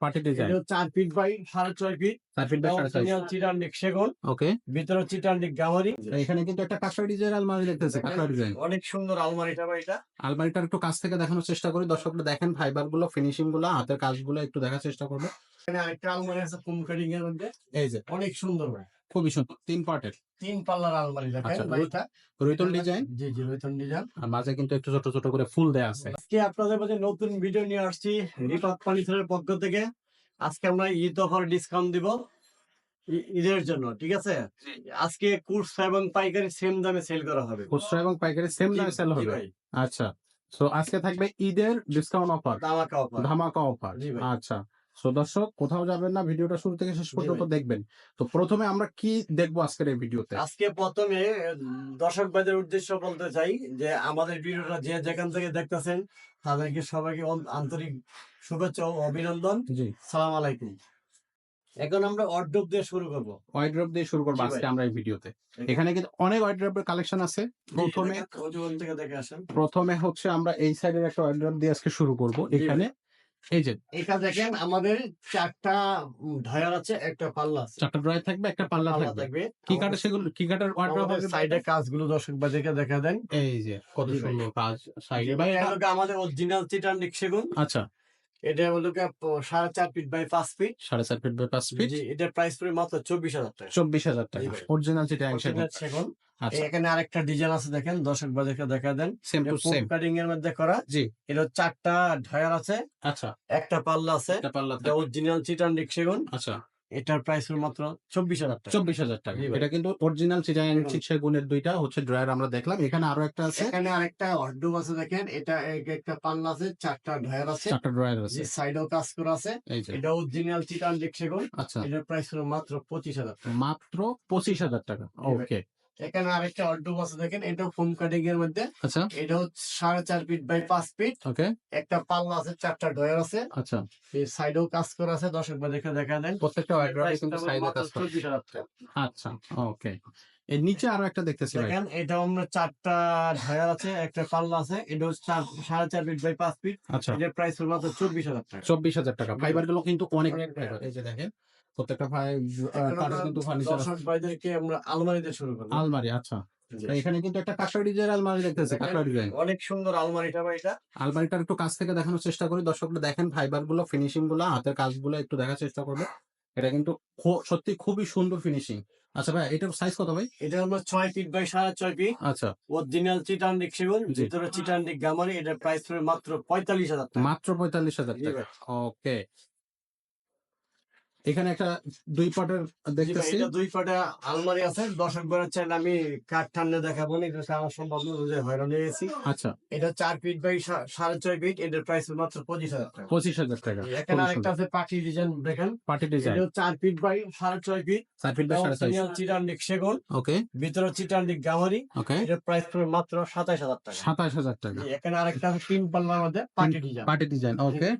Party design. চার feet by সাড়ে ছয় ফিট চার ফিট বাই সাড়ে ছয় চিটান্ডিক সেগুন। ওকে। ভিতরে গামারি। এখানে কিন্তু একটা ডিজাইন আলমারি দেখতেছে কাঁকড়া ডিজাইন। অনেক সুন্দর আলমারিটা ভাই এটা। আলমারিটার একটু কাছ থেকে দেখানোর চেষ্টা করি দর্শকরা দেখেন ফাইবারগুলো ফিনিশিংগুলো হাতের কাজগুলো একটু দেখার চেষ্টা করবে। এখানে আরেকটা আলমারি আছে ফুম কাটিং এর মধ্যে। এই যে। অনেক সুন্দর ভাই। খুবই সুন্দর। তিন পার্টের। তিন পাল্লার আলমারি দেখেন আচ্ছা, বাড়িটা রুইতল ডিজাইন? জি জি রোহিতন ডিজাইন। আর মাঝে কিন্তু একটু ছোট ছোট করে ফুল দেয়া আছে। আজকে আপনাদের মাঝে নতুন ভিডিও নিয়ে আসছি রিপাত ফার্নিচারের পক্ষ থেকে। আজকে আমরা ঈদ অফার ডিসকাউন্ট দিব ঈদের জন্য ঠিক আছে? আজকে কুর্স এবং পাইকারি সেম দামে সেল করা হবে। খুচরা এবং পাইকারি সেম দামে সেল হবে? ভাই, আচ্ছা। সো আজকে থাকবে ঈদের ডিসকাউন্ট অফার ধামাকা অফার ধামাকা অফার আচ্ছা। সো দর্শক কোথাও যাবেন না ভিডিওটা শুরু থেকে শেষ পর্যন্ত দেখবেন। তো প্রথমে আমরা কি দেখব আজকের এই ভিডিওতে? আজকে প্রথমে দর্শক ভাইদের উদ্দেশ্য বলতে চাই যে আমাদের ভিডিওটা যে যেখান থেকে দেখতেছেন তাদেরকে সবাইকে আন্তরিক শুভেচ্ছা ও অভিনন্দন। জি। সালাম আলাইকুম। এখন আমরা অর্ডব দিয়ে শুরু করব। ওয়াইড্রপ দিয়ে শুরু করব আজকে আমরা এই ভিডিওতে। এখানে কিন্তু অনেক ওয়াইড্রপের কালেকশন আছে। প্রথমে থেকে দেখে আসেন। প্রথমে হচ্ছে আমরা এই সাইডের একটা ওয়াইড্রপ দিয়ে আজকে শুরু করব। এখানে এই যে এটা দেখেন আমাদের চারটা ঢয়ার আছে একটা পাল্লা আছে। চারটা ড্রয়ার থাকবে একটা পাল্লা থাকবে। কি কাটার সেগুলো কি কাটার ওয়াইড্রপ হবে সাইডে কাজগুলো দর্শক বাজারকে দেখা দেন। এই যে কত সুন্দর কাজ সাইডে ভাই এটা এটা- আমাদের অরিজিনাল চিটান্ডিক সেগুন? আচ্ছা। এটা হলো সাড়ে চার ফিট বাই পাঁচ ফিট সাড়ে চার ফিট বাই পাঁচ ফিট জি এটার প্রাইস পড়ে মাত্র চব্বিশ হাজার টাকা। চব্বিশ হাজার টাকা। অরিজিনাল সেটা সেগুন। এখানে আরেকটা ডিজাইন আছে দেখেন দর্শক বাজারকে দেখা দেন। সেম টু সেম কাটিং এর মধ্যে করা। জি। এটা চারটা ঢয়ার আছে। আচ্ছা। একটা পাল্লা আছে। একটা পাল্লা থাকবে। অরিজিনাল চিটান্ডিক সেগুন আচ্ছা। এটার প্রাইস মাত্র চব্বিশ হাজার টাকা। চব্বিশ হাজার টাকা। এটা কিন্তু অরিজিনাল চিটাগাং। চিকসা গুণের দুইটা হচ্ছে ড্রয়ার আমরা দেখলাম। এখানে আরও একটা আছে। এখানে আরেকটা অর্ডব আছে দেখেন। এটা এক একটা পাল্লা আছে চারটা ড্রয়ার আছে। চারটা ড্রয়ার আছে। সাইডেও কাজ করা আছে। এটা অরিজিনাল চিটান সেগুন আচ্ছা। এটার প্রাইস হলো মাত্র পঁচিশ হাজার মাত্র পঁচিশ হাজার টাকা। ওকে এখানে আরেকটা অর্ডব আছে দেখেন এটা ফোম কাটিং এর মধ্যে। আচ্ছা। এটা হচ্ছে সাড়ে চার ফিট বাই পাঁচ ফিট ওকে একটা পাল্লা আছে চারটা ডয়ার আছে। আচ্ছা। এই সাইডেও কাজ করা আছে। দর্শক বা দেখে দেখা দেন। প্রত্যেকটা কিন্তু সাইডে কাজ করা। আচ্ছা ওকে এর নিচে আরও একটা দেখতেছি দেখেন এটা আমরা চারটা ঢায়ার আছে একটা পাল্লা আছে এটা চার সাড়ে চার ফিট বাই পাঁচ ফিট আচ্ছা। এটার প্রাইস হলো মাত্র চব্বিশ হাজার টাকা। চব্বিশ হাজার টাকা। ফাইবারগুলো কিন্তু অনেক। এই যে দেখেন প্রত্যেকটা কিন্তু ফার্নিচার আমরা আলমারিতে শুরু করব। আলমারি আচ্ছা। এখানে কিন্তু একটা কাঁকড়া ডিজাইন আলমারি দেখতেছে কাঁকড়া ডিজাইন। অনেক সুন্দর আলমারিটা ভাই এটা। আলমারিটার একটু কাছ থেকে দেখানোর চেষ্টা করি দর্শকরা দেখেন ফাইবারগুলো ফিনিশিংগুলো হাতের কাজগুলো একটু দেখার চেষ্টা করবে। এটা কিন্তু সত্যি খুবই সুন্দর ফিনিশিং আচ্ছা ভাই এটার সাইজ কত ভাই? এটা হলো ছয় ফিট বাই সাড়ে ছয় ফিট আচ্ছা। অরিজিনাল চিটান সেগুন। ভিতরে চিটান্ডিক গামারি এটার প্রাইস মাত্র পঁয়তাল্লিশ হাজার মাত্র পঁয়তাল্লিশ হাজার টাকা। ওকে এখানে একটা দুই পাটের দেখতেছি। এটা দুই পাটা আলমারি আছে। দর্শক বেড়ে চাইলে আমি কাঠ টান্নে দেখাবো না এটা আমার সম্ভব নয় যে হয়রান হয়ে গেছি আচ্ছা। এটা চার ফিট বাই সাড়ে ছয় ফিট এটার প্রাইস মাত্র পঁচিশ হাজার টাকা। পঁচিশ হাজার টাকা এখানে আরেকটা আছে পাখি ডিজাইন দেখেন। Party design. এটা চার ফিট বাই সাড়ে ছয় ফিট। চার ফিট বাই সাড়ে ছয় চিটান্ডিক সেগুন। ওকে। ভিতরে চিটান্ডিক গামারি। ওকে। এটার প্রাইস পড়বে মাত্র সাতাশ হাজার টাকা। সাতাশ হাজার টাকা। এখানে আরেকটা আছে তিন পাল্লার মধ্যে পাখি ডিজাইন। Party design okay.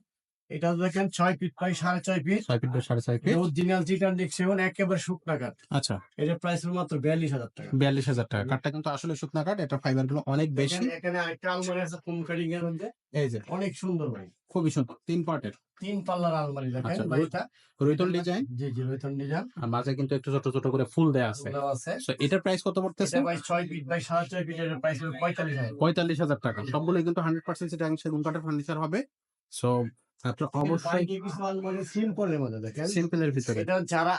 এটা দেখেন ছয় ফিট বাই সাড়ে ছয় ফিট ছয় ফিট সাড়ে ছয় ফিট অরিজিনাল চিটান্ডিক সেগুন একেবারে শুকনা কাঠ। আচ্ছা। এটার প্রাইস মাত্র বিয়াল্লিশ হাজার টাকা। বিয়াল্লিশ হাজার টাকা। কাঠটা কিন্তু আসলে শুকনা কাঠ এটা ফাইবারগুলো অনেক বেশি। এখানে- আরেকটা আলমারি আছে ফুম কাটিং এর মধ্যে। এই যে। অনেক সুন্দর ভাই। খুবই সুন্দর। তিন পার্টের। তিন পাল্লার আলমারি দেখেন আচ্ছা, বাড়িটা রুইতল ডিজাইন? জি জি রোহিতন ডিজাইন। আর মাঝে কিন্তু একটু ছোট ছোট করে ফুল দেয়া আছে। So, এটার প্রাইস কত পড়তেছে? এটা ভাই ছয় ফিট বাই সাড়ে ছয় ফিট এর প্রাইস হলো পঁয়তাল্লিশ হাজার। পঁয়তাল্লিশ হাজার টাকা। সবগুলো কিন্তু হান্ড্রেড পার্সেন্ট সেটা সেগুন কাঠের ফার্নিচার হবে। সো আপনার অবশ্যই সিম্পলের মধ্যে দেখেন। সিম্পলের ভিতরে। এটা যারা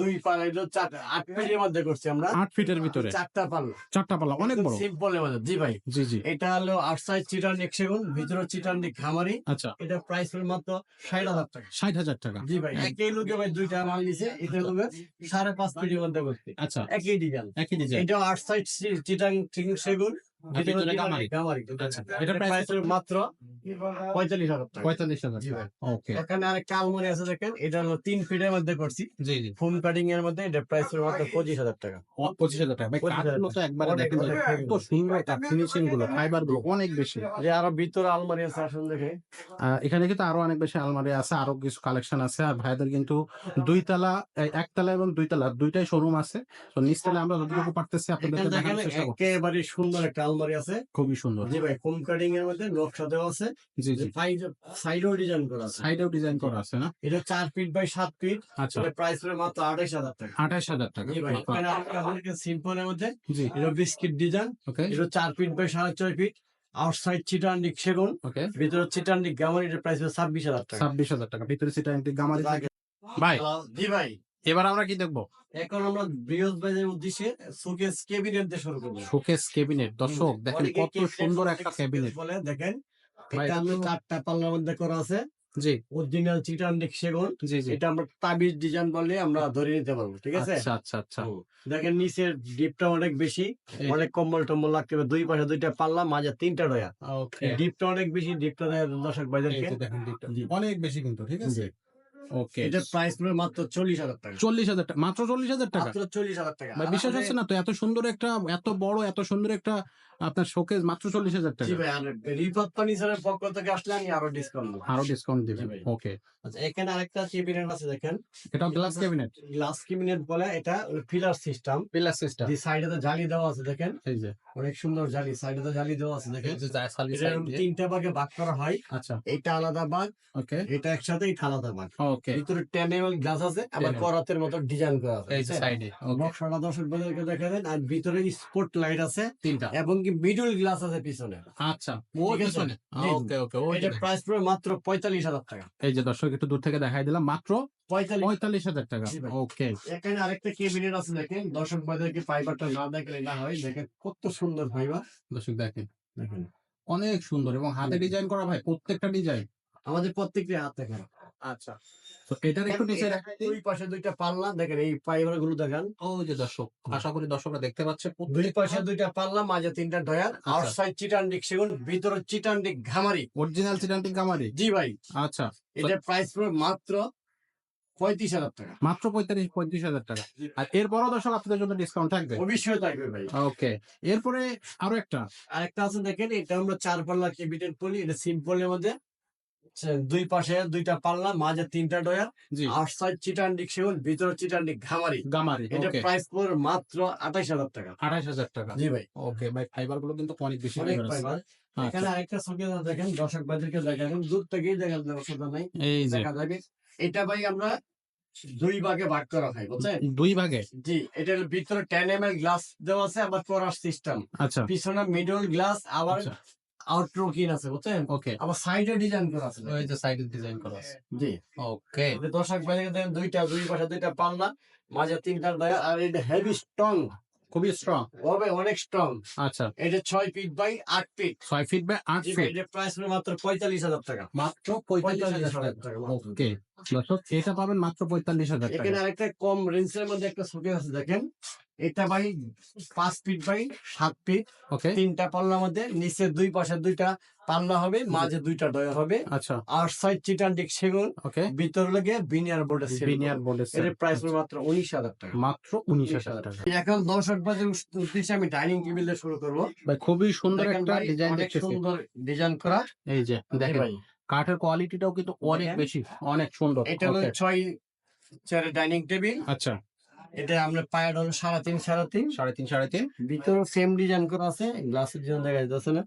দুই পাল্লা এটা আট ফিটের মধ্যে করছি আমরা। আট ফিটের ভিতরে। চারটা পাল্লা। চারটা পাল্লা অনেক বড়। সিম্পলের মধ্যে। জি ভাই। জি জি। এটা হলো আউটসাইড চিটান সেগুন ভিতরে চিটান খামারি। আচ্ছা। এটা প্রাইস হলো মাত্র ষাট হাজার টাকা। ষাট হাজার টাকা। জি ভাই একই লোকে ভাই দুইটা মাল নিছে এটা লোকে সাড়ে পাঁচ ফিটের মধ্যে করছি। আচ্ছা। একই ডিজাইন একই ডিজাইন এটা আট সাইড চিটাং সেগুন গামারি। আচ্ছা, মাত্র পঁয়তাল্লিশ হাজার পঁয়তাল্লিশ হাজার। ওকে এখানে আরেকটা আলমারি আছে দেখেন এটা হলো তিন ফিটের মধ্যে করছি। জি জি। ফোম কাটিং এর মধ্যে এটা প্রাইস মাত্র পঁচিশ হাজার টাকা। পঁচিশ হাজার টাকা। কাঠগুলো তো একবারে দেখেন অনেক সুন্দর কাঠ ফিনিশিংগুলো ফাইবারগুলো অনেক বেশি। যে আরও ভিতরে আলমারি আছে আসলে দেখে। এখানে কিন্তু আরও অনেক বেশি আলমারি আছে আরও কিছু কালেকশন আছে। আর ভাইদের কিন্তু দুইতলা এই একতলা এবং দুই দুইতলা দুইটাই শোরুম আছে। তো নিচতলা আমরা যতটুকু পারতেছি আপনাদের একেবারে সুন্দর একটা আলমারি আছে। খুবই সুন্দর। জি ভাই ফোম কাটিং এর মধ্যে নকশা দেওয়া আছে। জি জি। সাইডেও ডিজাইন করা আছে। সাইডেও ডিজাইন করা আছে না? এটা চার ফিট বাই সাত ফিট আচ্ছা। প্রাইস হলো মাত্র আঠাইশ হাজার টাকা। আঠাশ হাজার টাকা। জি ভাই এখানে আপনাদের সিম্পলের মধ্যে। জি। এটা বিস্কিট ডিজাইন ওকে এটা চার ফিট বাই সাড়ে ছয় ফিট আউটসাইড চিটান্ডিক সেগুন। ওকে ভিতরে চিটান্ডিক গামার এটা প্রাইস হলো ছাব্বিশ হাজার টাকা। ছাব্বিশ হাজার টাকা। ভিতরে একটি গামারি ভাই জি ভাই। এবার আমরা কি দেখব? এখন আমরা বৃহস্পতির উদ্দেশ্যে সুকেস কেবিনেট দিয়ে শুরু করব। Showcase cabinet. দর্শক দেখেন কত সুন্দর একটা ক্যাবিনেট। বলে দেখেন এটা তো- চারটা পাল্লার মধ্যে করা আছে। জি। অরিজিনাল সেগুন। জি জি। এটা আমরা তাবিজ ডিজাইন বললে আমরা ধরে নিতে পারব ঠিক আছে? আচ্ছা আচ্ছা আচ্ছা। দেখেন নিচের ডিপটা অনেক বেশি। অনেক কম্বল টম্বল লাগতে হবে দুই পাশে দুইটা পাল্লা মাঝে তিনটা ডয়া ওকে ডিপটা অনেক বেশি ডিপটা দর্শক দিকটা। অনেক বেশি কিন্তু ঠিক আছে। ওকে এটা প্রাইস পড়বে মাত্র চল্লিশ হাজার টাকা। চল্লিশ হাজার টাকা মাত্র চল্লিশ হাজার টাকা? মাত্র চল্লিশ হাজার টাকা। বিশ্বাস হচ্ছে না তো এত সুন্দর একটা এত বড় এত সুন্দর একটা আপনার শোকেস মাত্র চল্লিশ হাজার টাকা? রিপাত ফার্নিচারের পক্ষ থেকে আসলে আমি আরও ডিসকাউন্ট আরও ডিসকাউন্ট দিবেন ওকে। আচ্ছা এখানে আরেকটা কেবিনেট আছে দেখেন। এটা গ্লাস ক্যাবিনেট গ্লাস কেবিনেট বলে এটা ফিলার সিস্টেম পিলার সিস্টেম যে সাইডে তো জালি দেওয়া আছে দেখেন। এই যে। অনেক সুন্দর জালি সাইডে তো জালি দেওয়া আছে দেখেন। যে তিনটা ভাগে ভাগ করা হয়। আচ্ছা। এটা আলাদা ভাগ ওকে। এটা একসাথে এটা আলাদা ভাগ ভিতরে টেন এম গ্লাস আছে আবার করাতের মতো ডিজাইন করা আছে এই সাইডে ওকে দর্শক বন্ধুদেরকে আর ভিতরে স্পট লাইট আছে তিনটা। এবং কি মিডল গ্লাস আছে পিছনে। আচ্ছা ও পিছনে? ওকে ওকে এটা প্রাইস পড়বে মাত্র পঁয়তাল্লিশ হাজার টাকা। এই যে দর্শক একটু দূর থেকে দেখাই দিলাম মাত্র পঁয়তাল্লিশ। হাজার টাকা। ওকে এখানে আরেকটা কেবিনেট আছে দেখেন। দর্শক ভাইদেরকে ফাইবারটা না দেখলে না হয় দেখেন কত সুন্দর ফাইবার দর্শক দেখেন। দেখেন। অনেক সুন্দর এবং হাতে ডিজাইন করা ভাই প্রত্যেকটা ডিজাইন আমাদের প্রত্যেকটি হাত দেখেন। আচ্ছা। তো এটার একটু নিচে এটা দুই পাশে দুইটা পাল্লা দেখেন এই ফাইবারগুলো দেখেন। ওই যে দর্শক আশা করি দর্শকরা দেখতে পাচ্ছে দুই পাশে দুইটা পাল্লা মাঝে তিনটা ডয়ার আচ্ছা। আউটসাইড চিটান্ডিক সেগুন ভিতরে চিটান্ডিক ঘামারি। অরিজিনাল চিটান্টিং কামারি জি ভাই। আচ্ছা। এটার প্রাইস মাত্র পঁয়ত্রিশ হাজার টাকা। মাত্র পঁয়তাল্লিশ পঁয়ত্রিশ হাজার টাকা। আর এরপরও দর্শক আপনাদের জন্য ডিসকাউন্ট থাকবে? অবশ্যই থাকবে ভাই। ওকে। এরপরে আরও একটা। আরেকটা আছে দেখেন এটা আমরা চার পাল্লা কেবিনেট বলি এটা সিম্পলের মধ্যে। আচ্ছা, দুই পাশে দুইটা পাল্লা মাঝে তিনটা ডয়ার আউটসাইড চিটান্ডিক সেগুন ভিতরে চিটান্ডিক ঘামারি। গামারি এটা প্রাইস পড়বে মাত্র আঠাইশ হাজার টাকা। আঠাশ হাজার টাকা। জি ভাই। ওকে ভাই ফাইবারগুলো কিন্তু অনেক বেশি অনেক। ফাইবার আচ্ছা, এখানে আরেকটা ছবি দেখেন দর্শক ভাইদেরকে দেখাবেন দূর থেকেই দেখার অসুবিধা নাই। দেখা যাবে। এটা ভাই আমরা দুই ভাগে ভাগ করা হয় বুঝছেন? দুই ভাগে? জি এটার ভিতরে টেন এম এল গ্লাস দেওয়া আছে আবার করার সিস্টেম আচ্ছা। পিছনে মিডল গ্লাস আবার আচ্ছা। আউটরো কিন আছে বুঝছেন? ওকে আবার সাইডে ডিজাইন করা আছে ওই যে সাইডে ডিজাইন করা আছে। জি। ওকে দর্শক ভাইদেরকে দেখেন দুইটা দুই পাশে দুইটা পাল্লা মাঝে তিনটা দয়া আর এটা হেভি স্ট্রং খুবই স্ট্রং হবে অনেক স্ট্রং আচ্ছা। এটা ছয় ফিট বাই আট ফিট ছয় ফিট বাই আট ফিট এটা প্রাইস মাত্র পঁয়তাল্লিশ হাজার টাকা। মাত্র পঁয়তাল্লিশ হাজার টাকা। ওকে দর্শক এটা পাবেন মাত্র পঁয়তাল্লিশ হাজার এখানে আরেকটা কম রেঞ্জের মধ্যে একটা শোকেস আছে দেখেন। এটা ভাই পাঁচ ফিট বাই সাত ফিট। ওকে। তিনটা পাল্লার মধ্যে নিচে দুই পাশে দুইটা পাল্লা হবে মাঝে দুইটা ডয়া হবে। আচ্ছা। আউটসাইড চিটান্ডিক সেগুন ওকে। ভিতর লেগে বিনিয়ার বোর্ডে বিনিয়ার বোর্ডের এর প্রাইস মাত্র উনিশ হাজার টাকা। মাত্র উনিশ হাজার টাকা। এখন দর্শক বাজে উদ্দেশ্যে আমি ডাইনিং টেবিল দিয়ে শুরু করব। ভাই খুবই সুন্দর একটা ডিজাইন সুন্দর ডিজাইন করা। এই যে দেখেন। ভাই। কাঠের কোয়ালিটিটাও কিন্তু অনেক বেশি অনেক সুন্দর। এটা হলো ছয় চেয়ারের ডাইনিং টেবিল আচ্ছা। এটা আমরা পায়ের হলো সাড়ে তিন সাড়ে তিন। সাড়ে তিন সাড়ে তিন। ভিতরে সেম ডিজাইন করা আছে গ্লাসের জন্য দেখা যাচ্ছে না।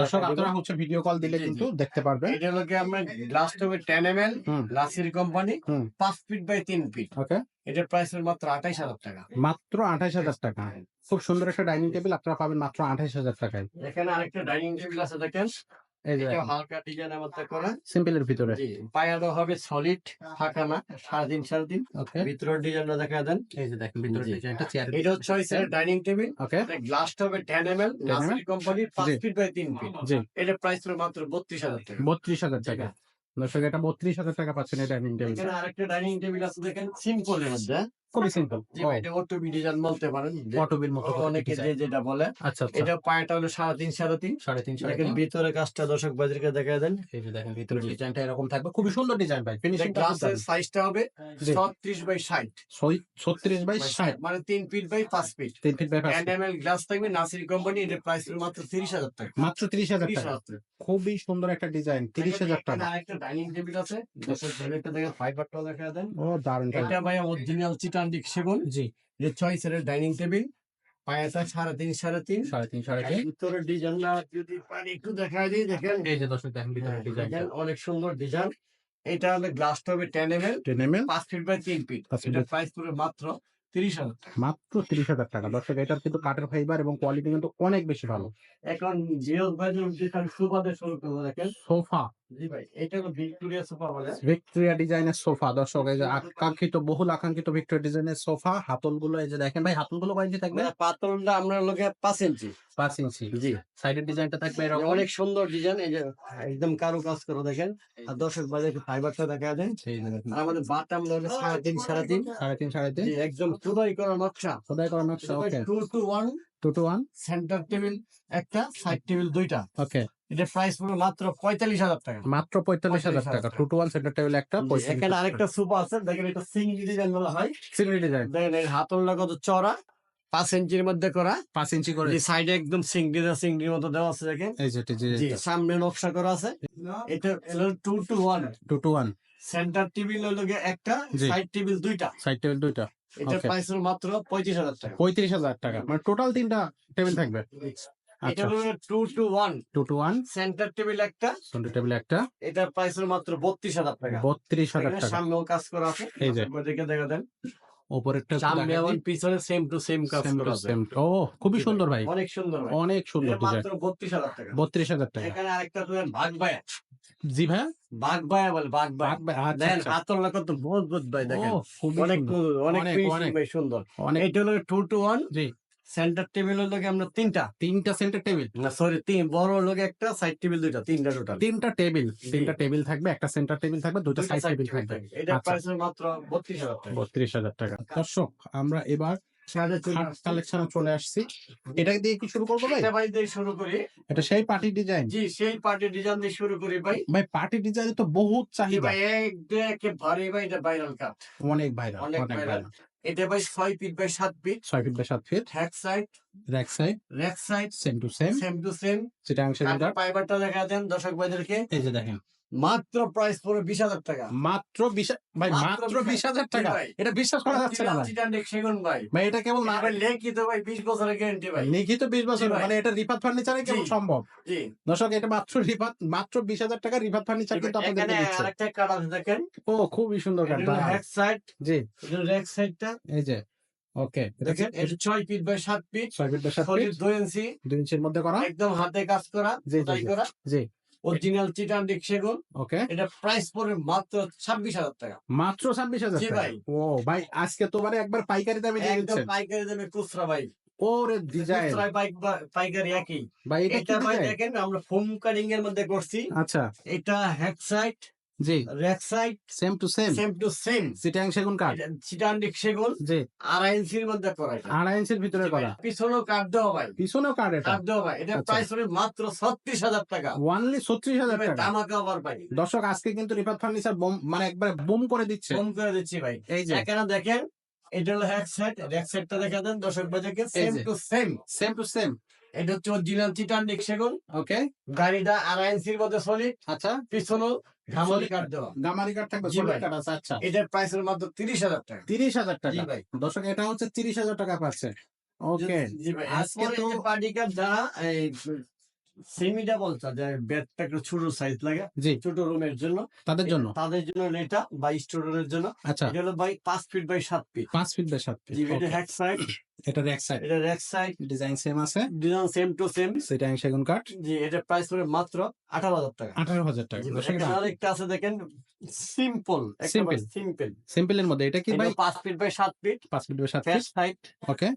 দর্শক আপনারা হচ্ছে ভিডিও কল দিলে। কিন্তু দেখতে পারবেন। এটা হলো কি আমরা গ্লাস হবে টেন এম এল হুম। লাসির কোম্পানি। পাঁচ ফিট বাই তিন ফিট ওকে এটার প্রাইস মাত্র আঠাইশ হাজার টাকা। মাত্র আঠাশ হাজার টাকা। খুব সুন্দর একটা ডাইনিং টেবিল আপনারা পাবেন মাত্র আঠাশ হাজার টাকায়। এখানে আরেকটা ডাইনিং টেবিল আছে দেখেন। এটা হালকা ডিজাইনের মধ্যে করা। সিম্পলের ভিতরে। জি পায়ারও হবে সলিড ফাঁকা না সাড়ে ওকে ভিতরের ডিজাইনটা দেখা দেন। এই যে দেখেন ভিতরে ডিজাইনটা চেয়ার এটা হচ্ছে ডাইনিং টেবিল ওকে গ্লাসটা হবে টেন 10 ml? কোম্পানির পাঁচ জি। ফিট বাই ফিট জি। এটা প্রাইস মাত্র বত্রিশ হাজার টাকা। বত্রিশ হাজার টাকা। দর্শক এটা বত্রিশ হাজার টাকা পাচ্ছেন এই ডাইনিং টেবিল এখানে আরেকটা ডাইনিং টেবিল আছে দেখেন সিম্পলের মধ্যে। খুবই সিম্পল এটা অটো ডিজাইন বলতে পারেন যে মতো অনেকে যে যেটা বলে আচ্ছা এটা পায়াটা হলো সাড়ে তিন সাড়ে তিন। সাড়ে তিন সাড়ে তিন। ভিতরে কাজটা দর্শক বাজারকে দেখা দেন। এই যে দেখেন ভিতরে ডিজাইনটা এরকম থাকবে। খুবই সুন্দর ডিজাইন ভাই ফিনিশিং গ্লাসের সাইজটা হবে ছত্রিশ বাই ষাট। ছত্রিশ বাই ষাট। মানে তিন ফিট বাই পাঁচ ফিট তিন ফিট বাই পাঁচ গ্লাস থাকবে নাসির কোম্পানি এটা প্রাইস মাত্র তিরিশ হাজার টাকা। মাত্র তিরিশ হাজার টাকা। খুবই সুন্দর একটা ডিজাইন তিরিশ হাজার টাকা। আরেকটা ডাইনিং টেবিল আছে। দর্শক দেখা দেন। ও দারুণ। এটা ভাই অরিজিনাল চিটান্ডিক সেগুন জি। যে ছয় সেটের ডাইনিং টেবিল পায়াটা সাড়ে তিন সাড়ে তিন। সাড়ে তিন সাড়ে তিন। ভিতরের ডিজাইনটা যদি পারি একটু দেখাই দিই দেখেন। এই যে দর্শক দেখেন ভিতরে হ্যাঁ, ডিজাইন অনেক সুন্দর ডিজাইন এটা হলে গ্লাসটা হবে ten M L ten M L পাঁচ ফিট বাই তিন ফিট এটা প্রাইস পড়বে মাত্র তিরিশ হাজার মাত্র তিরিশ হাজার টাকা। দর্শক এটার কিন্তু কাঠের ফাইবার এবং কোয়ালিটি কিন্তু অনেক বেশি ভালো। এখন জিও ভাই যেখানে শুরু করব দেখেন। সোফা। ভিক্টোরিয়া সোফা বলে। ডিজাইনের সোফা। দর্শক এই যে আকাঙ্ক্ষিত বহুল আকাঙ্ক্ষিত ভিক্টোরিয়া ডিজাইনের সোফা। হাতলগুলো এই যে দেখেন ভাই হাতলগুলো কয় ইঞ্চি থাকবে? পাতলটা আমরা লোকে পাঁচ ইঞ্চি। পাঁচ ইঞ্চি। জি। সাইডের ডিজাইনটা থাকবে এরকম। অনেক সুন্দর ডিজাইন এই যে একদম কারু কাজ করে দেখেন আর দর্শক বাজে ফাইবারটা দেখা দেন সেই যে দেখেন। আর আমাদের বাটাম হলো সাড়ে তিন সাড়ে তিন। সাড়ে তিন সাড়ে তিন। একদম খুদাই করা নকশা। খোদাই করা নকশা okay two two one two two one centre table একটা সাইড টেবিল দুইটা। ওকে এটা প্রাইস পড়বে মাত্র পঁয়তাল্লিশ হাজার টাকা। মাত্র পঁয়তাল্লিশ হাজার টাকা। Two two one centre table একটা এখানে আরেকটা সুপার আছে দেখেন এটা সিঙ্গি ডিজাইন বলা হয়। সিঙ্গেল ডিজাইন দেখেন এর হাতলটা কত চড়া পাঁচ ইঞ্চির মধ্যে করা। পাঁচ ইঞ্চি করে। সাইডে একদম সিঙ্গি সিঙ্গির মতো দেওয়া আছে দেখেন। এই যে সামনে নকশা করা আছে। এটা two two one two two one centre table হলো একটা সাইড টেবিল দুইটা। সাইড টেবিল দুইটা। এটা প্রাইস মাত্র পঁয়ত্রিশ হাজার টাকা। পঁয়ত্রিশ হাজার টাকা। মানে টোটাল তিনটা টেবিল থাকবে। এটা আচ্ছা। হলো টু টু সেন্টার টেবিল একটা। সেন্টার টেবিল একটা। এটার প্রাইস হলো মাত্র বত্রিশ হাজার টাকা। বত্রিশ হাজার এখানে টাকা। সামনেও কাজ করা আছে। এই যে। দেখে দেখা দেন। ওপরেরটা সামনে এবং পিছনে সেম টু সেম কাজ করা আছে। ও খুবই সুন্দর ভাই। অনেক সুন্দর ভাই। অনেক সুন্দর মাত্র বত্রিশ হাজার টাকা। বত্রিশ হাজার টাকা। এখানে আরেকটা তোমার বাঘ ভাইয়া জি ভাই। বাঘ ভাইয়া বলে বাঘ ভাই বাঘ ভাই, আচ্ছা, দেখেন আচ্ছা। হাতলটা কত মজবুত ভাই দেখেন। অনেক অনেক অনেক, ভাই সুন্দর। এটা হলো টু টু ওয়ান জি। সেন্টার টেবিল হলো আমরা তিনটা তিনটা সেন্টার টেবিল না সরি তিন বড় লোক একটা সাইড টেবিল দুইটা তিনটা টোটাল তিনটা টেবিল তিনটা টেবিল থাকবে একটা সেন্টার টেবিল থাকবে দুইটা সাইড টেবিল থাকবে। এটা আচ্ছা। প্রাইস মাত্র বত্রিশ হাজার টাকা। বত্রিশ হাজার টাকা। দর্শক আমরা এবার কালেকশনে চলে আসছি। এটা দিয়ে কি শুরু করব ভাই? এটা ভাই দিয়ে শুরু করি। এটা সেই পার্টি ডিজাইন জি সেই পার্টি ডিজাইন দিয়ে শুরু করি ভাই। ভাই পার্টি ডিজাইনে তো বহুত চাহিদা। ভাই এক ভাই এটা ভাইরাল কাট অনেক ভাইরাল অনেক ভাইরাল এটা বাই ছয় ফিট বাই সাত ফিট। ছয় ফিট বাই সাত feet. Hack side rack side rack side same to same same to same সেটা অংশ ফাইবারটা দেখা দেন দর্শক ভাইদেরকে। এই যে দেখেন। মাত্র প্রাইস পড়বে বিশ হাজার টাকা। মাত্র ভাই মাত্র বিশ হাজার টাকা। এটা বিশ্বাস করা যাচ্ছে না সেগুন ভাই। ভাই এটা কেবল না লিখিত ভাই বিশ বছরের গ্যারান্টি ভাই। লিখিত বিশ বছর মানে এটা রিফাত ফার্নিচারে কেবল সম্ভব। দর্শক এটা মাত্র রিফাত মাত্র বিশ হাজার টাকা রিফাত ফার্নিচার কিন্তু আপনাদের এখানে দিচ্ছে। আরেকটা কাট আছে দেখেন। ও খুবই সুন্দর কাঠ হ্যাক সাইড জি। রেক সাইডটা এই যে ওকে দেখেন এটা ছয় ফিট বাই সাত ফিট ছয় ফিট বাই সাত ফিট দুই ইঞ্চি দুই ইঞ্চির মধ্যে করা। একদম হাতে কাজ করা জি। করা। জি। অরিজিনাল চিটান সেগুন ওকে এটা প্রাইস পড়বে মাত্র ছাব্বিশ হাজার টাকা। মাত্র ছাব্বিশ হাজার জি ভাই। ও ভাই আজকে তোমার একবার পাইকারি দামে দিয়ে একদম পাইকারি দামে খুচরা ভাই। ওরে ডিজাইন খুচরা বাইক পাইকারি একই। ভাই এটা ভাই দেখেন আমরা ফোম কাটিং এর মধ্যে করছি। আচ্ছা। এটা hack side G. Rack side same to same same to same সেগুন কাঠ সেগুন জি। আড়াই ইঞ্চির মধ্যে করা। আড়াই ইঞ্চির ভিতরে করা। পিছনেও কাট দেওয়া ভাই। পিছনেও কাঠ এটা। দেওয়া ভাই। এটা আচ্ছা। প্রাইস হবে মাত্র ছত্রিশ হাজার টাকা। ওয়ানলি ছত্রিশ হাজার টাকা। ভাই দর্শক আজকে কিন্তু রিফাত ফার্নিচার বোম মানে একবার বুম করে দিচ্ছে। ফোন করে দিচ্ছি ভাই। এই যে। এখানে দেখেন এটা হলো হ্যাক সেট র্যাক সেটটা দেখা দেন দর্শক বাজারকে same to same same to same এটা হচ্ছে অরিজিনাল চিটান্ডিক সেগুন ওকে গাড়িটা আড়াই ইঞ্চির মধ্যে সলিড আচ্ছা। পিছনেও দেওয়া। গামারি কাঠ থাকবে কাঠ আছে আচ্ছা এটার প্রাইস হলো মাত্র তিরিশ হাজার টাকা। তিরিশ হাজার টাকা। ভাই। দর্শক এটা হচ্ছে তিরিশ হাজার টাকা পাচ্ছে। ওকে আজকে তো- পার্টি যারা এই সেমি ডাবল যে বেডটা একটু ছোট সাইজ লাগে জি। ছোট রুমের জন্য। তাদের জন্য? তাদের জন্য এটা বা স্টুডেন্টের জন্য। আচ্ছা। এটা হলো বাই পাঁচ ফিট বাই সাত ফিট পাঁচ ফিট বাই সাত ফিট এটা হ্যাক সাইড এটা র্যাক সাইড এটা র্যাক সাইড ডিজাইন সেম আছে। ডিজাইন সেম টু সেম সিটাং সেগুন কাঠ। জি এটা প্রাইস পড়বে মাত্র আঠারো হাজার টাকা। আঠারো হাজার টাকা। আরেকটা আছে দেখেন সিম্পল Simple. সিম্পল সিম্পলের মধ্যে এটা কি ভাই? পাঁচ ফিট বাই সাত ফিট পাঁচ ফিট বাই সাত ফ্যাশ feet side okay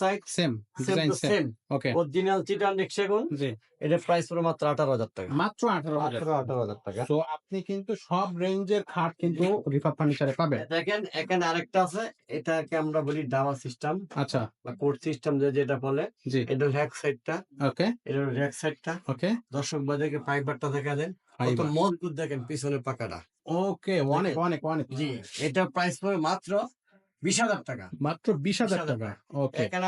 side same design same okay original চিটান সেগুন জি। এটা প্রাইস পড়বে মাত্র আঠারো হাজার টাকা। মাত্র আঠারো হাজার। আঠারো আঠারো হাজার টাকা। তো আপনি কিন্তু সব রেঞ্জের খাট কিন্তু রিফাত ফার্নিচারে পাবেন। দেখেন এখানে আরেকটা আছে। এটাকে আমরা বলি ডাওয়া সিস্টেম আচ্ছা। বা কোড সিস্টেম যে যেটা বলে। এটা র্যাক সাইডটা ওকে এটা র্যাক সাইডটা ওকে দর্শক বাজারকে ফাইবারটা দেখা দেন। কত মজবুত দেখেন পিছনে পাকাটা। ওকে অনেক অনেক অনেক। জি এটা প্রাইস পড়ে মাত্র বিশ হাজার টাকা। মাত্র বিশ হাজার টাকা। ওকে এখানে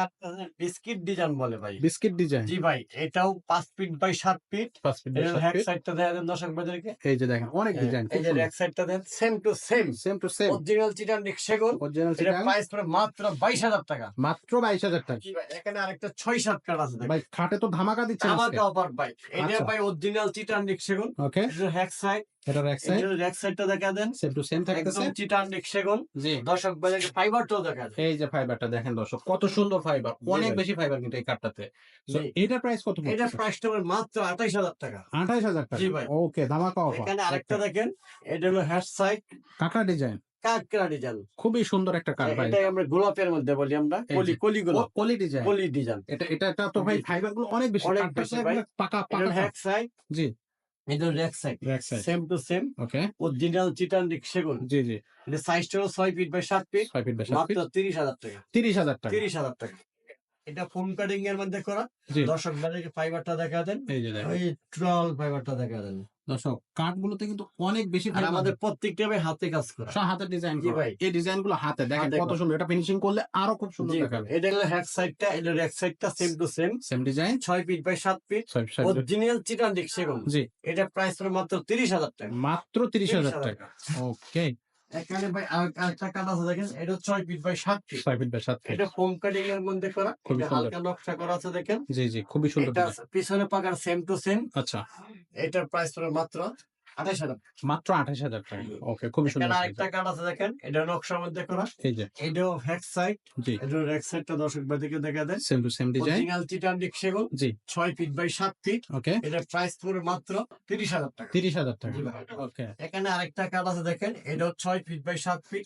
বিস্কিট ডিজাইন বলে ভাই। Biscuit design? জি ভাই এটাও পাঁচ ফিট বাই সাত ফিট। পাঁচ ফিট হ্যাক সাইডটা দেখা দেন দর্শক বাজারকে এই যে দেখেন অনেক ডিজাইন এই যে র্যাক সাইডটা দেন same to same same to same original চিটান সেগুন। অরিজিনাল এটা প্রাইস পড়ে মাত্র বাইশ হাজার টাকা। মাত্র বাইশ হাজার টাকা। জি ভাই এখানে আরেকটা ছয় সাত কাঠ আছে ভাই খাটে তো ধামাকা দিচ্ছে আমাকে অফার ভাই। এটা আচ্ছা। ভাই অরিজিনাল চিটান সেগুন। ওকে হ্যাক সাইড এটা সাইড এটা সাইডটা দেখা দেন। সেম টু সেম থাকতেছে? একদম জি। দর্শক ফাইবারটাও দেখা যায় এই যে ফাইবারটা দেখেন দর্শক কত সুন্দর ফাইবার অনেক বেশি ফাইবার কিন্তু এই কাঠটাতে তো জি। প্রাইস কত এটা প্রাইসটা মাত্র আঠাইশ হাজার টাকা। আঠাইশ হাজার টাকা? জি ভাই। ওকে ধামাকা অফার এখানে আরেকটা দেখেন এটা হলো হ্যাশ সাইড কাকা ডিজাইন কাকড়া ডিজাইন খুবই সুন্দর একটা কাঠ ভাই। এটা আমরা গোলাপের মধ্যে বলি আমরা কলি। কলি গোলাপ কলি ডিজাইন কলি ডিজাইন এটা এটা এটা তো ভাই ফাইবারগুলো অনেক বেশি। অনেক বেশি পাকা পাকা হ্যাক সাইড জি। এটা rack side back side same to same okay original চিটান সেগুন জি জি। এটা সাইজটা হলো feet by feet feet feet টাকা। এটা ফোন কাটিং এর মধ্যে করা। দর্শক ফাইবারটা দেখা দেন। এই যে দেখেন। ওই ট্রল ফাইবারটা দেখা দেন। দর্শক কাঠগুলোতে কিন্তু অনেক বেশি আমাদের প্রত্যেকটা ভাই হাতে কাজ করা। সব হাতে ডিজাইন জি ভাই। এই ডিজাইনগুলো হাতে। দেখেন কত সুন্দর। এটা ফিনিশিং করলে আরও খুব সুন্দর। দেখাবে। এটা হলো হ্যাক সাইডটা এটা র্যাক সাইডটা same to same same design ছয় ফিট বাই সাত ফিট ছয় ছয় অরিজিনাল চিটান সেগুন জি। এটা প্রাইস মাত্র তিরিশ হাজার টাকা। মাত্র তিরিশ হাজার 30,000 টাকা। ওকে এখানে ভাই আরেকটা কাট আছে দেখেন এটা ছয় ফিট বাই সাত ফিট ছয় ফিট বাই সাত ফিট এটা ফোম কাটিং এর মধ্যে করা খুবই হালকা নকশা করা আছে দেখেন। জি জি খুবই সুন্দর এটা পিছনে পাকার সেম টু সেম আচ্ছা। এটার প্রাইস হলো মাত্র আঠাশ হাজার মাত্র আঠাশ হাজার টাকা। ওকে খুবই সুন্দর এখানে আরেকটা কাট আছে দেখেন এটা নকশার মধ্যে করা। এই যে। এটাও হ্যাক সাইড জি। এটা রেক সাইডটা দর্শক বাদিকে দেখা দেয়। Same to same design original চিটান সেগুন। জি। ছয় ফিট বাই ফিট ওকে এটার প্রাইস পুরো মাত্র তিরিশ হাজার টাকা। তিরিশ হাজার টাকা। ওকে এখানে আরেকটা কাট আছে দেখেন ফিট বাই ফিট ছয় ফিট বাই সাত ফিট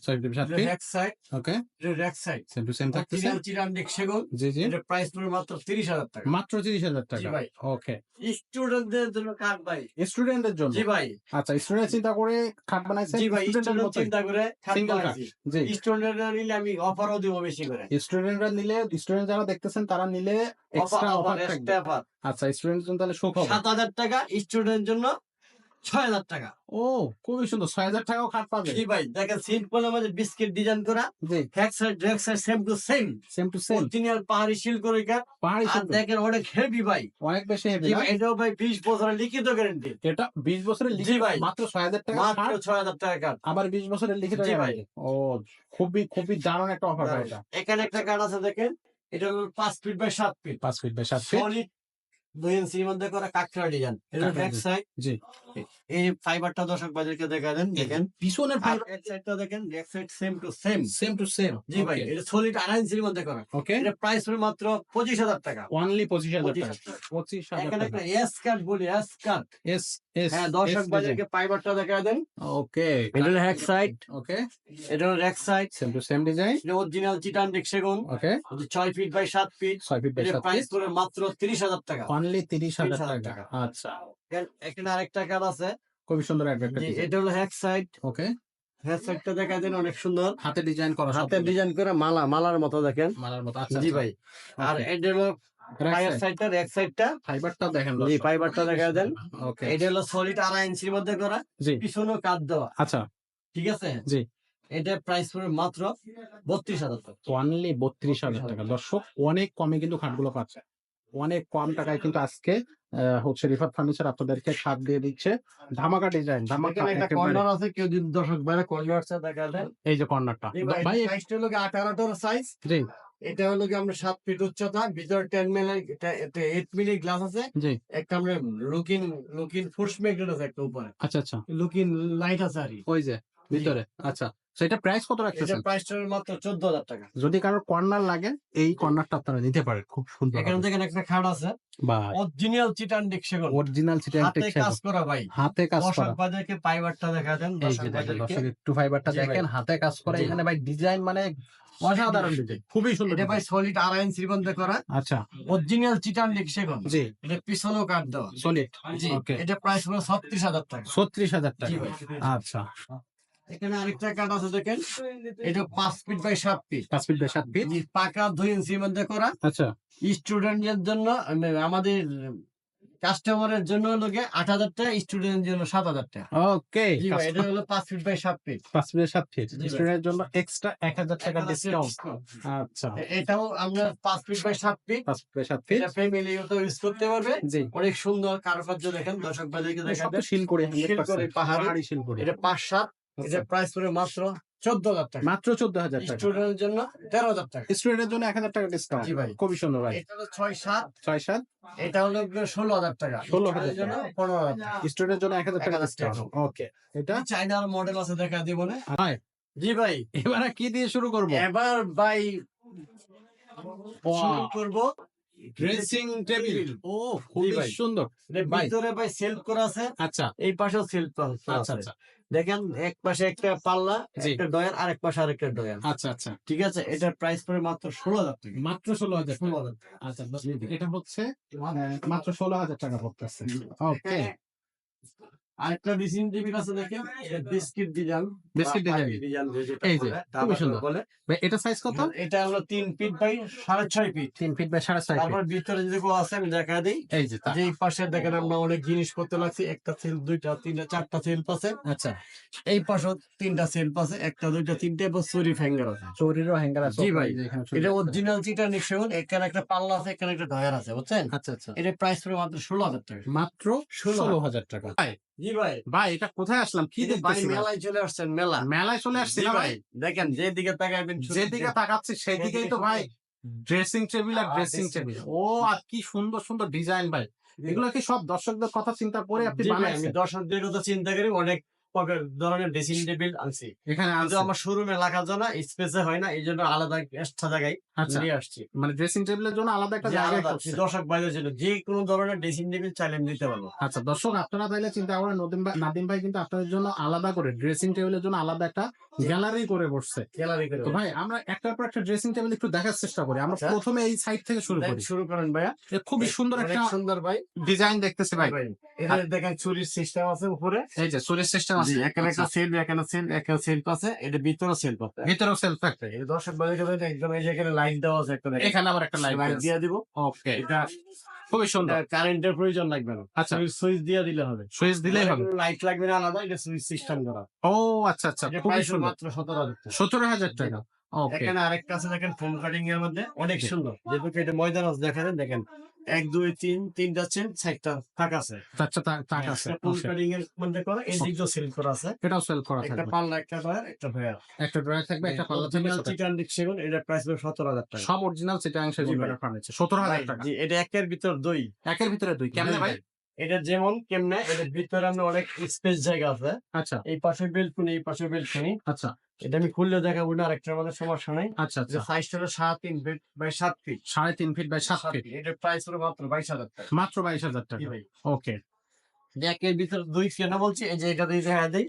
হ্যাক সাইড ওকে এটা রেক সাইড সেম টু সেম থাকতেছে। অরিজিনাল চিটান সেগুন। জি জি। এটার প্রাইস পুরো মাত্র তিরিশ হাজার টাকা। মাত্র তিরিশ হাজার টাকা। ভাই। ওকে স্টুডেন্টদের জন্য ভাই। স্টুডেন্টদের জন্য? জি ভাই। আচ্ছা স্টুডেন্ট চিন্তা করে খাট বানাইছে জি ভাই স্টুডেন্ট চিন্তা করে খাট বানাইছি। জি। স্টুডেন্টরা নিলে আমি অফারও দিব বেশি করে। স্টুডেন্টরা নিলে স্টুডেন্ট যারা দেখতেছেন তারা নিলে এক্সট্রা অফার থাকবে। আচ্ছা স্টুডেন্ট জন্য তাহলে সুখ সাত হাজার টাকা স্টুডেন্টের জন্য ছয় হাজার টাকা। ও খুবই সুন্দর ছয় হাজার টাকাও খাট পাবে জি ভাই দেখেন সিম্পল আমাদের বিস্কিট ডিজাইন করা। জি। Back side Drake side same to same same to same original পাহাড়ি শিল করে পাহাড়ি শিল্প দেখেন অনেক হেভি ভাই। অনেক বেশি হেভি ভাই এটাও ভাই বিশ বছরের লিখিত গ্যারেন্টি এটা বিশ বছরের লিখিত ভাই। মাত্র ছয় হাজার টাকা মাত্র ছয় হাজার টাকা আবার বিশ বছরের লিখিত জি ভাই। ও খুবই খুবই দারুণ একটা অফার এটা। এখানে একটা কার্ড আছে দেখেন। এটা হলো পাঁচ ফিট বাই সাত ফিট পাঁচ ফিট বাই সাত ফিট সলিড দুই ইঞ্চির মধ্যে করা কাকড়া ডিজাইন এটা ব্যাক সাইড জি। এই ফাইবারটা দর্শক বাজারকে দেখা দেন দেখেন। পিছনের এক সাইডটা দেখেন back side same to same same to same জি ভাই এটা সলিড আড়াই ইঞ্চির মধ্যে করা। ওকে এটা প্রাইস হলো মাত্র পঁচিশ হাজার টাকা। অনলি পঁচিশ হাজার টাকা। পঁচিশ হাজার এখানে একটা এস কাট বলি এস কাট এস এস হ্যাঁ দর্শক বাজারকে ফাইবারটা দেখা দেন। ওকে এটা হলো হ্যাক সাইড ওকে এটা হলো rake side same to same design এটা অরিজিনাল চিটান সেগুন ওকে ছয় ফিট বাই সাত ফিট ছয় ফিট বাই সাত প্রাইস ফিট করে মাত্র তিরিশ হাজার টাকা। অনলি তিরিশ হাজার 30,000 টাকা। টাকা। আচ্ছা। এখানে- আরেকটা কার্ড আছে। খুবই সুন্দর এটা হলো হ্যাক সাইড ওকে দেখা দেন অনেক সুন্দর। হাতে ডিজাইন করা হাতের ডিজাইন করে মালা মালার মতো দেখেন। মালার মতো আচ্ছা জি ভাই। আর এটা হলো পায়ের সাইডটা রেক সাইডটা ফাইবারটাও দেখেন জি ফাইবারটা দেখা দেন ওকে এটা হলো সলিড আড়াই ইঞ্চির মধ্যে করা। জি। পিছনেও কাট দেওয়া। আচ্ছা। ঠিক আছে? জি। এটা প্রাইস পড়বে মাত্র বত্রিশ হাজার টাকা। অনলি বত্রিশ হাজার টাকা। দর্শক অনেক কমে কিন্তু খাটগুলো পাচ্ছে। অনেক কম টাকায় কিন্তু আজকে হচ্ছে রিফাত ফার্নিচার আপনাদেরকে খাট দিয়ে দিচ্ছে। ধামাকা ডিজাইন ধামাকা একটা কর্নার আছে কেউ যদি দর্শক বাইরে কর্নার আছে দেখা দেন এই যে কর্নারটা ভাই সাইজটা হলো আঠারোটার সাইজ জি। এটা হলো কি আমরা সাত ফিট উচ্চতা ভিতরে ten milli eight milli glass আছে। জি। একটা আমরা লুকিন লুকিন ফোর্স মেগনেট আছে একটা উপরে। আচ্ছা আচ্ছা। লুকিন লাইট আছে আর। ওই যে ভিতরে আচ্ছা। সেটা প্রাইস কত এটা রাখতেছেন প্রাইসটা মাত্র চোদ্দ হাজার টাকা। যদি কারোর কর্নার লাগে এই কর্নারটা আপনারা নিতে পারেন। খুব সুন্দর এখানে দেখেন একটা খাট আছে। বা অরিজিনাল চিটান ডিকশন অরিজিনাল চিটান হাতে কাজ করা ভাই। হাতে কাজ দর্শক করা বাজারকে ফাইবারটা দেখা দেন দর্শক একটু ফাইবারটা দেখেন হাতে কাজ করা। এখানে ভাই ডিজাইন মানে অসাধারণ ডিজাইন খুবই সুন্দর এটা ভাই সলিড আড়াই ইঞ্চির মধ্যে করা। আচ্ছা। অরিজিনাল চিটান ডিকশন জি। এটা পিছনেও কাট দেওয়া। সলিড জি। এটা প্রাইস হলো ছত্রিশ হাজার টাকা। ছত্রিশ হাজার জি টাকা আচ্ছা। এখানে আরেকটা কাঠ আছে দেখেন। এটা পাঁচ ফিট বাই সাত ফিট। পাঁচ ফিট বাই সাত ফিট? পাকা দুই ইঞ্চির মধ্যে করা। আচ্ছা। স্টুডেন্টদের জন্য মানে আমাদের কাস্টমারের জন্য লোকে আট হাজার টাকা স্টুডেন্টের জন্য সাত হাজার টাকা। ওকে এটা হলো পাঁচ ফিট বাই সাত ফিট। পাঁচ মিনিট সাত ফিট। স্টুডেন্টের জন্য এক্সট্রা এক হাজার টাকা ডিসকাউন্ট আচ্ছা। এটাও আমরা পাঁচ ফিট বাই সাত ফিট। পাঁচ মিনিট সাত ফিট। এটা ফ্যামিলি তো ইউজ করতে পারবে। জি। অনেক সুন্দর কারুকার্য দেখেন দর্শক দেখাবে তো শিলকড়ি শিলকড়ি, পাহাড়ি। পাহাড়ি শিলকড়ি এটা পাঁচ সাত। এটা প্রাইস পড়ে মাত্র চোদ্দ হাজার টাকা। মাত্র চোদ্দ হাজার টাকা। স্টুডেন্টের জন্য তেরো হাজার টাকা। স্টুডেন্টের জন্য এক হাজার টাকা ডিসকাউন্ট জি ভাই। খুবই সুন্দর ভাই। এটা হলো ছয় সাত। ছয় সাত? এটা হলো ষোলো হাজার টাকা। 16,000 স্টুডেন্টের জন্য পনেরো হাজার স্টুডেন্টের জন্য এক হাজার টাকা 1000 ডিসকাউন্ট ওকে এটা? চাইনার মডেল আছে দেখা দিব না জি ভাই। এবারে কি দিয়ে শুরু করব? এবার ভাই শুরু করব ড্রেসিং টেবিল ও খুবই। সুন্দর। ভাই। ভিতরে ভাই সেলফ করা আছে। আচ্ছা। এই পাশেও সেলফ আচ্ছা আচ্ছা। দেখেন এক পাশে একটা পাল্লা। একটা ডয়ার আর এক পাশে আরেকটা ডয়ার আচ্ছা আচ্ছা। ঠিক আছে? এটার প্রাইস পড়ে মাত্র ষোলো হাজার টাকা। মাত্র ষোলো হাজার ষোলো হাজার আচ্ছা এটা হচ্ছে মাত্র ষোলো হাজার টাকা পড়তেছে। ওকে আরেকটা ডিসিন টেবিল আছে দেখেন বিস্কিট ডিজাইন design। ডিজাইন। এই যে, খুবই সুন্দর। বলে। ভাই, এটা সাইজ কত? এটা হলো তিন ফিট বাই সাড়ে ছয় ফিট। তিন ফিট বাই সাড়ে ছয় তারপর ফিট। ভিতরে যেগুলো আছে আমি দেখা দিই। এই যে তা। যে পাশে দেখেন আমরা অনেক জিনিস করতে লাগছি একটা সেল দুইটা তিনটা চারটা সেলফ আছে। আচ্ছা। এই পাশেও তিনটা সেলফ আছে একটা দুইটা তিনটা এবং চুরি ফ্যাঙ্গার আছে। চৌরিরও হ্যাঙ্গার আছে জি ভাই। এটা অরিজিনাল চিটা নিশ্চয় এখানে একটা পাল্লা আছে এখানে একটা ডয়ার আছে বুঝছেন? আচ্ছা আচ্ছা। এটা প্রাইস পড়ে মাত্র ষোলো হাজার টাকা। মাত্র ষোলো ষোলো হাজার টাকা। ভাই জি ভাই। ভাই এটা কোথায় আসলাম? কি ভাই মেলায় চলে আসছেন মেলা। মেলায় চলে আসছি ভাই দেখেন যেদিকে তাকাবেন যেদিকে তাকাচ্ছি সেদিকেই তো ভাই ড্রেসিং টেবিল আর ড্রেসিং টেবিল ও আর কি সুন্দর সুন্দর ডিজাইন ভাই। এগুলো কি সব দর্শকদের কথা চিন্তা করে আপনি বানাইছেন? দর্শকদের কথা চিন্তা করে অনেক ধরনের ড্রেসিং টেবিল আনছি। এখানে কিন্তু আমার শোরুমে রাখার জন্য স্পেসে হয় না এই জন্য আলাদা জায়গায় আচ্ছা। নিয়ে আসছি। মানে ড্রেসিং টেবিলের জন্য আলাদা একটা জায়গা দর্শক জন্য যে কোনো ধরনের ড্রেসিং টেবিল চাইলে দিতে পারব। আচ্ছা দর্শক আপনারা তাইলে চিন্তা করেন নদীম ভাই নাদিম ভাই কিন্তু আপনাদের জন্য আলাদা করে ড্রেসিং টেবিলের জন্য আলাদা একটা গ্যালারি করে বসছে। গ্যালারি করে ভাই আমরা একটার পর একটা ড্রেসিং টেবিল একটু দেখার চেষ্টা করি। আমরা আচ্ছা। প্রথমে এই সাইড থেকে শুরু করি। শুরু করেন ভাইয়া। খুবই সুন্দর একটা সুন্দর ভাই। ডিজাইন দেখতেছি ভাই। এখানে দেখেন চুরির সিস্টেম আছে উপরে। এই যে সুরেশ সিস্টেম আছে। এখানে একটা আচ্ছা। সেলফ এখানে সেলফ এখানে সেলফ আছে এটা ভিতরে সেলফ আছে ভিতরেও সেলফ থাকবে। এই দর্শক বাইরে গেলে একদম এই যে এখানে লাইট দেওয়া আছে একটা এখানে আবার একটা লাইট লাইট দিয়ে দিব। ওকে এটা খুবই সুন্দর। কারেন্টের প্রয়োজন লাগবে না। আচ্ছা। সুইচ দিয়ে দিলে হবে। সুইচ দিলেই হবে? লাইট লাগবে না আলাদা এটা সুইচ সিস্টেম করা ও আচ্ছা আচ্ছা। খুবই সুন্দর। মাত্র সতেরো হাজার টাকা। সতেরো হাজার টাকা। এখানে আরেকটা আছে দেখেন ফোম কাটিং এর মধ্যে। অনেক সুন্দর। যেহেতু এটা ময়দান আছে দেখেন দেখেন। এক দুই তিন তিনটা চেন চারটা থাক আছে। আচ্ছা থাক আছে কাটিং এর মধ্যে করা এই দিকটা সেল করা আছে। এটাও সেল করা একটা পাল্লা একটা ড্রয়ার একটা ভয়ার একটা ড্রয়ার থাকবে একটা পাল্লা থাকবে চিকেন সেগুন এটা প্রাইস হবে সতেরো হাজার টাকা। সব অরিজিনাল চিটাং সেগুন ফার্নিচার সতেরো হাজার ভাই, টাকা। জি, এটা একের ভিতর দুই। একের ভিতরে দুই। কেমনে ভাই। এটা যেমন কেমনে এটার ভিতরে আমরা অনেক স্পেস জায়গা আছে। আচ্ছা। এই পাশে বেলকুনি এই পাশে বেলকুনি আচ্ছা। এটা আমি খুললে দেখাবো না আরেকটার মধ্যে সমস্যা নাই। আচ্ছা আচ্ছা। সাইজ হলো সাত তিন ফিট বাই সাত ফিট সাড়ে তিন ফিট বাই সাত ফিট এটার প্রাইস হলো মাত্র বাইশ হাজার টাকা। মাত্র বাইশ হাজার টাকা। ভাই। ওকে। একের ভিতর দুই কেন বলছি এই যে এটা দিয়ে দেখা দেয়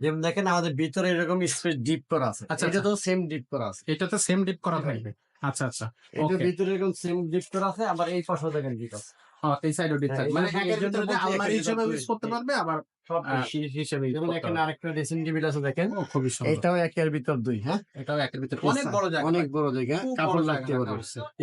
যেমন দেখেন আমাদের ভিতরে এরকম স্পেস ডিপ করা আছে। আচ্ছা, এটা আচ্ছা। তো সেম ডিপ করা আছে। এটাতে সেম ডিপ করা থাকবে। আচ্ছা আচ্ছা। Okay. ভিতরে এরকম সেম ডিপ করা আছে আবার এই পাশেও দেখেন ডিপ আছে। এই সাইডও ডিপ হ্যাঁ, থাকবে মানে একের ভিতরে আলমারি হিসেবে ইউজ করতে পারবে আবার সব হিসেবে যেমন এখানে আরেকটা ড্রেসিং টেবিল আছে দেখেন। খুবই সুন্দর। এটাও একের ভিতর দুই হ্যাঁ? এটাও একের ভিতরে অনেক বড় জায়গা। অনেক বড় জায়গা কাপড় লাগতে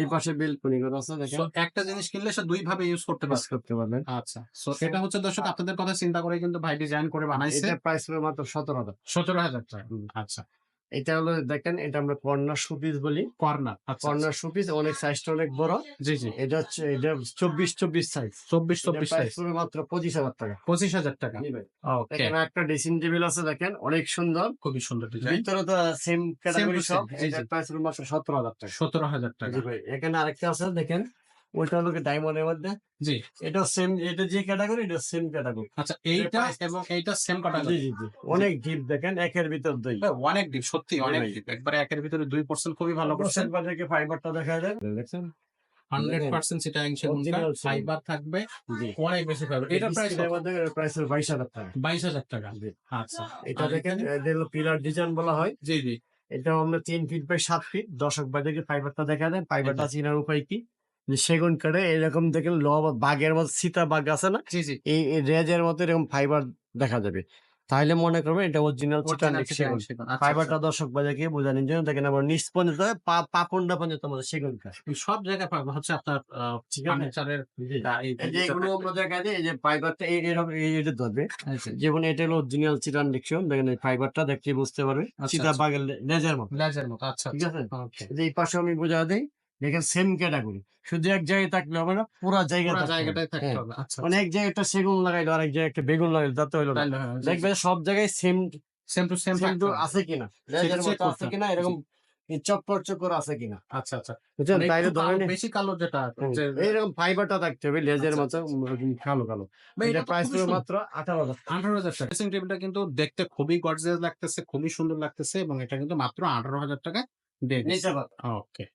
এই পাশে বেলকুনি করা আছে দেখেন। একটা জিনিস কিনলে সে দুই ভাবে ইউজ করতে পারবে। করতে পারবেন। আচ্ছা সো এটা হচ্ছে দর্শক আপনাদের কথা চিন্তা করে কিন্তু ভাই ডিজাইন করে বানাইছে। এটা প্রাইস হবে মাত্র সতেরো হাজার। সতেরো হাজার টাকা। আচ্ছা এটা হলো দেখেন এটা আমরা কর্নার শোপিস বলি। কর্নার আচ্ছা কর্নার শোপিস অনেক সাইজটা অনেক বড়। জি জি। এটা হচ্ছে এটা চব্বিশ চব্বিশ সাইজ। চব্বিশ চব্বিশ সাইজ। মাত্র পঁচিশ হাজার টাকা। পঁচিশ হাজার টাকা। এখানে একটা ড্রেসিং টেবিল আছে দেখেন অনেক সুন্দর। খুবই সুন্দর ভিতরে তো সেম ক্যাটাগরি সব। প্রাইস মাত্র সতেরো হাজার টাকা। সতেরো হাজার টাকা। জি ভাই এখানে আরেকটা আছে দেখেন। ওইটা হলো ডায়মন্ডের মধ্যে। জি। এটা সেম এটা যে ক্যাটাগরি এটা সেম ক্যাটাগরি আচ্ছা এইটা এবং এইটা সেম কাটা জি জি জি। অনেক ডিপ দেখেন একের ভিতর দুই। অনেক ডিপ সত্যি অনেক ডিপ একবারে একের ভিতরে দুই পার্সেন্ট খুবই ভালো পার্সেন্ট বাজারকে ফাইবারটা দেখা যায়। দেখছেন? হান্ড্রেড পার্সেন্ট সেটা ফাইবার থাকবে। অনেক বেশি ফাইবার এটার প্রাইস প্রাইস বাইশ হাজার টাকা। বাইশ হাজার টাকা। আচ্ছা। এটা দেখেন? পিলার ডিজাইন বলা হয়। জি জি। এটা আমরা তিন ফিট বাই সাত ফিট দশক বাজারকে ফাইবারটা দেখা দেন ফাইবারটা চিনার উপায় কি? সেগুন কাঠে এরকম দেখেন ল বাঘের মতো সীতা বাঘ আছে না? এই রেজের মতো এরকম ফাইবার দেখা যাবে। তাহলে মনে করবেন এটা অরিজিনাল চিটান সেগুন। সেগুন। আচ্ছা, ফাইবারটা দর্শক বাজাকে বোঝানোর জন্য দেখেন আবার নিচ পর্যন্ত পা পাপনটা পর্যন্ত আমাদের সেগুন কাঠ। আচ্ছা। সব জায়গায় পাবো হচ্ছে আপনার ফার্নিচারের এগুলো অন্য জায়গায় এই যে ফাইবারটা এই এরকম এটা ধরবে। আচ্ছা, যেমন এটা হলো অরিজিনাল চিটান ডিকশন দেখেন এই ফাইবারটা দেখতে বুঝতে পারবে আচ্ছা, আচ্ছা। বাগের লেজার মতো। লেজের মতো আচ্ছা ঠিক আছে? এই পাশে আমি বোঝা দেই দেখেন সেম ক্যাটাগরি শুধু এক জায়গায় থাকলে হবে না পুরো জায়গায় পুরো জায়গাটাই থাকতে হ্যাঁ। হবে। আচ্ছা মানে এক জায়গায় একটা সেগুন লাগাইলো আর এক জায়গায় একটা বেগুন লাগাইলো তাতে হইল না। দেখবে সব জায়গায় same same to same same আছে কিনা? আছে কিনা? এরকম চক্কর চক্কর আছে কিনা? আচ্ছা আচ্ছা। বুঝছেন? মানে তাইলে ধরেন বেশি কালো যেটা এইরকম ফাইবারটা থাকতে হবে লেজের আচ্ছা, মতো কালো কালো। এটা প্রাইস সুন্দর। মাত্র আঠারো হাজার আঠারো হাজার টাকা। ড্রেসিং টেবিলটা কিন্তু দেখতে খুবই গর্জিয়াস লাগতেছে খুবই সুন্দর লাগতেছে এবং এটা কিন্তু মাত্র আঠারো হাজার টাকা দিয়ে নিচে ওকে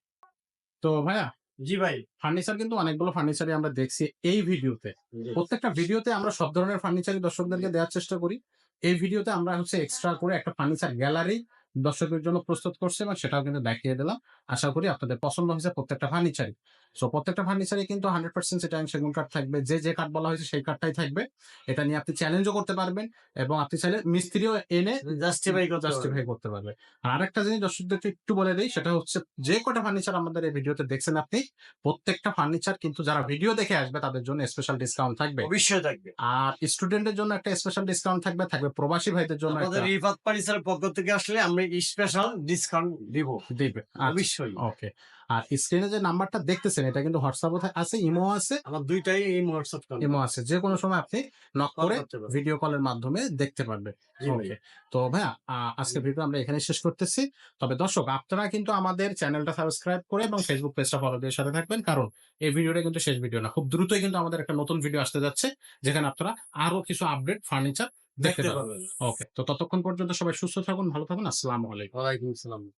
তো ভাইয়া জি ভাই। ফার্নিচার কিন্তু অনেকগুলো ফার্নিচারই আমরা দেখছি এই ভিডিওতে। প্রত্যেকটা ভিডিওতে আমরা সব ধরনের ফার্নিচারই দর্শকদেরকে দেওয়ার চেষ্টা করি। এই ভিডিওতে আমরা হচ্ছে এক্সট্রা করে একটা ফার্নিচার গ্যালারি দর্শকের জন্য প্রস্তুত করছি এবং সেটাও কিন্তু দেখিয়ে দিলাম। আশা করি আপনাদের পছন্দ হয়েছে প্রত্যেকটা ফার্নিচারই সো প্রত্যেকটা ফার্নিচারই কিন্তু হান্ড্রেড পার্সেন্ট সেটা সেগুন কাঠ থাকবে। যে যে কাঠ বলা হয়েছে সেই কাঠটাই থাকবে। এটা নিয়ে আপনি চ্যালেঞ্জও করতে পারবেন এবং আপনি চাইলে মিস্ত্রিও এনে জাস্টিফাই জাস্টিফাই করতে পারবে আর আরেকটা জিনিস দর্শকদেরকে একটু বলে দিই সেটা হচ্ছে যে কটা ফার্নিচার আমাদের এই ভিডিওতে দেখছেন আপনি প্রত্যেকটা ফার্নিচার কিন্তু যারা ভিডিও দেখে আসবে তাদের জন্য স্পেশাল ডিসকাউন্ট থাকবে। অবশ্যই থাকবে। আর স্টুডেন্টের জন্য একটা স্পেশাল ডিসকাউন্ট থাকবে থাকবে প্রবাসী ভাইদের জন্য আমাদের রিফাত পারিসের পক্ষ থেকে আসলে আমরা স্পেশাল ডিসকাউন্ট দিব। দিবে অবশ্যই। ওকে আর স্ক্রিনে যে নাম্বারটা দেখতেছেন এটা কিন্তু হোয়াটসঅ্যাপ আছে ইমো আছে। আমার দুইটাই এই হোয়াটসঅ্যাপ ইমো আছে যে কোনো সময় আপনি নক করে ভিডিও কলের মাধ্যমে দেখতে পারবে জি ভাই। ওকে তো ভাইয়া আহ, আজকের ভিডিও আমরা এখানে শেষ করতেছি। তবে দর্শক আপনারা কিন্তু আমাদের চ্যানেলটা সাবস্ক্রাইব করে এবং ফেসবুক পেজটা ফলো দিয়ে সাথে থাকবেন কারণ এই ভিডিওটা কিন্তু শেষ ভিডিও না। খুব দ্রুতই কিন্তু আমাদের একটা নতুন ভিডিও আসতে যাচ্ছে যেখানে আপনারা আরও কিছু আপডেট ফার্নিচার দেখতে পাবেন ওকে তো ততক্ষণ পর্যন্ত সবাই সুস্থ থাকুন ভালো থাকুন। আসসালামু আলাইকুম। ওয়ালাইকুম আসসালাম।